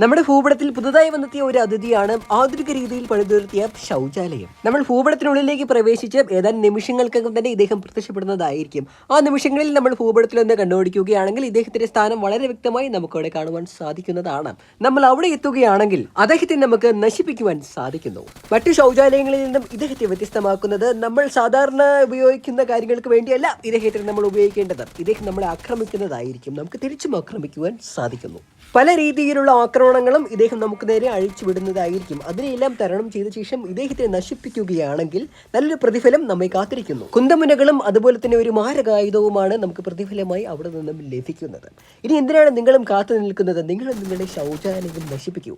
നമ്മുടെ ഭൂപടത്തിൽ പുതുതായി വന്നെത്തിയ ഒരു അതിഥിയാണ് ആധുനിക രീതിയിൽ പണിതുയർത്തിയ ശൗചാലയം. നമ്മൾ ഭൂപടത്തിനുള്ളിലേക്ക് പ്രവേശിച്ച് ഏതാനും നിമിഷങ്ങൾക്കകം തന്നെ ഇദ്ദേഹം പ്രത്യക്ഷപ്പെടുന്നതായിരിക്കും. ആ നിമിഷങ്ങളിൽ നമ്മൾ ഭൂപടത്തിൽ നിന്ന് കണ്ടുപിടിക്കുകയാണെങ്കിൽ ഇദ്ദേഹത്തിന്റെ സ്ഥാനം വളരെ വ്യക്തമായി നമുക്കവിടെ കാണുവാൻ സാധിക്കുന്നതാണ്. നമ്മൾ അവിടെ എത്തുകയാണെങ്കിൽ അദ്ദേഹത്തെ നമുക്ക് നശിപ്പിക്കുവാൻ സാധിക്കുന്നു. മറ്റു ശൗചാലയങ്ങളിൽ നിന്നും ഇദ്ദേഹത്തെ വ്യത്യസ്തമാക്കുന്നത് നമ്മൾ സാധാരണ ഉപയോഗിക്കുന്ന കാര്യങ്ങൾക്ക് വേണ്ടിയല്ല ഇദ്ദേഹത്തെ നമ്മൾ ഉപയോഗിക്കേണ്ടത്. ഇദ്ദേഹം നമ്മളെ ആക്രമിക്കുന്നതായിരിക്കും. നമുക്ക് തിരിച്ചും ആക്രമിക്കുവാൻ സാധിക്കുന്നു. പല രീതിയിലുള്ള ആക്രമണങ്ങളും ഇദ്ദേഹം നമുക്ക് നേരെ അഴിച്ചു വിടുന്നതായിരിക്കും അതിനെയെല്ലാം തരണം ചെയ്ത ശേഷം ഇദ്ദേഹത്തെ നശിപ്പിക്കുകയാണെങ്കിൽ നല്ലൊരു പ്രതിഫലം നമ്മെ കാത്തിരിക്കുന്നു. കുന്തമുനകളും അതുപോലെ തന്നെ ഒരു മാരകായുധവുമാണ് നമുക്ക് പ്രതിഫലമായി അവിടെ നിന്നും ലഭിക്കുന്നത്. ഇനി എന്തിനാണ് നിങ്ങളും കാത്തു നിൽക്കുന്നത്? നിങ്ങളും നിങ്ങളുടെ ശൗചാലയം നശിപ്പിക്കൂ.